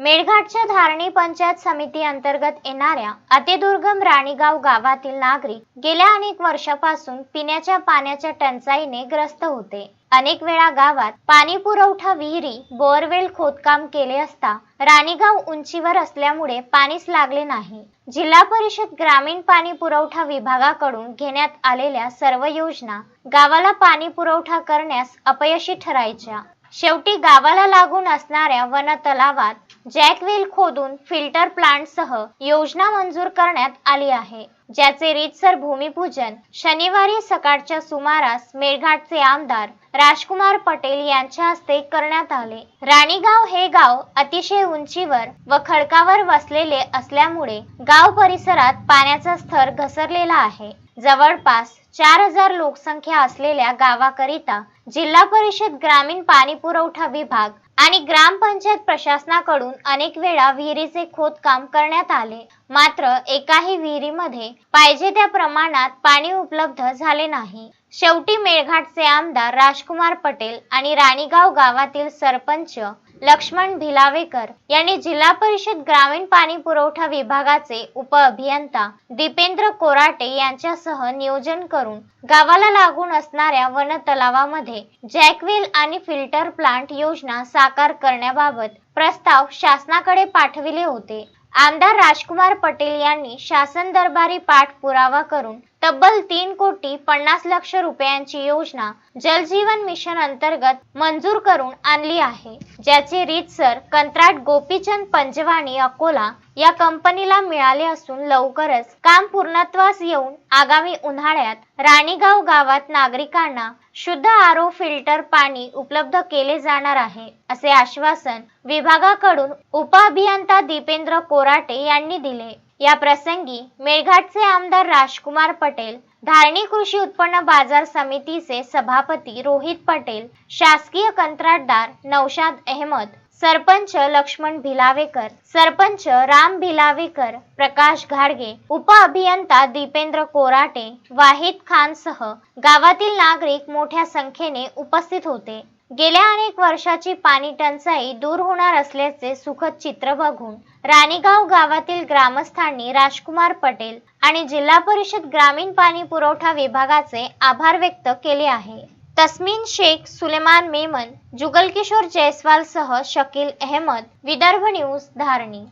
मेळघाटच्या धारणी पंचायत समिती अंतर्गत येणाऱ्या अतिदुर्गम राणीगाव गावातील नागरिक गेल्या अनेक वर्षापासून पिण्याच्या पाण्याच्या टंचाईने ग्रस्त होते. अनेक वेळा गावात पाणी पुरवठा विहिरी बोअरवेल खोदकाम केले असता राणीगाव उंचीवर असल्यामुळे पाणीच लागले नाही. जिल्हा परिषद ग्रामीण पाणी पुरवठा विभागाकडून घेण्यात आलेल्या सर्व योजना गावाला पाणी पुरवठा करण्यास अपयशी ठरायच्या. शेवटी गावाला लागून असणाऱ्या वन तलावात जॅकवेल खोदून फिल्टर प्लांटसह योजना मंजूर करण्यात आली आहे. ज्याचे रीतसर भूमिपूजन शनिवारी सकाळच्या सुमारास मेळघाटचे आमदार राजकुमार पटेल यांच्या हस्ते करण्यात आले. राणीगाव हे गाव अतिशय उंचीवर व खडकावर वसलेले असल्यामुळे गाव परिसरात पाण्याचा स्तर घसरलेला आहे. जवळपास चार हजार लोकसंख्या असलेल्या गावाकरिता जिल्हा परिषद ग्रामीण पाणी पुरवठा विभाग आणि ग्रामपंचायत प्रशासनाकडून अनेक वेळा विहिरीचे खोदकाम करण्यात आले. मात्र एकाही विहिरीमध्ये पाहिजे त्या प्रमाणात पाणी उपलब्ध झाले नाही. शेवटी मेळघाटचे आमदार राजकुमार पटेल आणि राणीगाव गावातील सरपंच लक्ष्मण भिलावेकर यांनी जिल्हा परिषद ग्रामीण पाणी पुरवठा विभागाचे उप अभियंता दीपेंद्र कोराटे यांच्यासह नियोजन करून गावाला लागून असणाऱ्या वन तलावामध्ये जॅकवेल आणि फिल्टर प्लांट योजना साकार करण्याबाबत प्रस्ताव शासनाकडे पाठविले होते. आमदार राजकुमार पटेल यांनी शासन दरबारी पाठपुरावा करून तब्बल तीन कोटी पन्नास लक्ष रुपयांची योजना जलजीवन मिशन अंतर्गत मंजूर करून आणली आहे ज्याचे रीतसर कंत्राट गोपीचंद पंजवाणी अकोला या कंपनीला मिळाले असून लवकरच काम पूर्णत्वास येऊन आगामी उन्हाळ्यात राणीगाव गावात नागरिकांना शुद्ध आरो फिल्टर पाणी उपलब्ध केले जाणार आहे असे आश्वासन विभागाकडून उपअभियंता दीपेंद्र कोराटे यांनी दिले. या प्रसंगी मेळघाटचे आमदार राजकुमार पटेल धारणी कृषी उत्पन्न बाजार समितीचे सभापती रोहित पटेल शासकीय कंत्राटदार नौशाद अहमद सरपंच लक्ष्मण भिलावेकर सरपंच राम भिलावेकर प्रकाश घाडगे उप अभियंता दीपेंद्र कोराटे वाहिद खान सह गावातील नागरिक मोठ्या संख्येने उपस्थित होते. गेल्या अनेक वर्षाची पाणी टंचाई दूर होणार असल्याचे सुखद चित्र बघून राणीगाव गावातील ग्रामस्थांनी राजकुमार पटेल आणि जिल्हा परिषद ग्रामीण पाणी पुरवठा विभागाचे आभार व्यक्त केले आहे. तस्मिन शेख सुलेमान मेमन जुगलकिशोर जयस्वाल सह शकील अहमद विदर्भ न्यूज धारणी.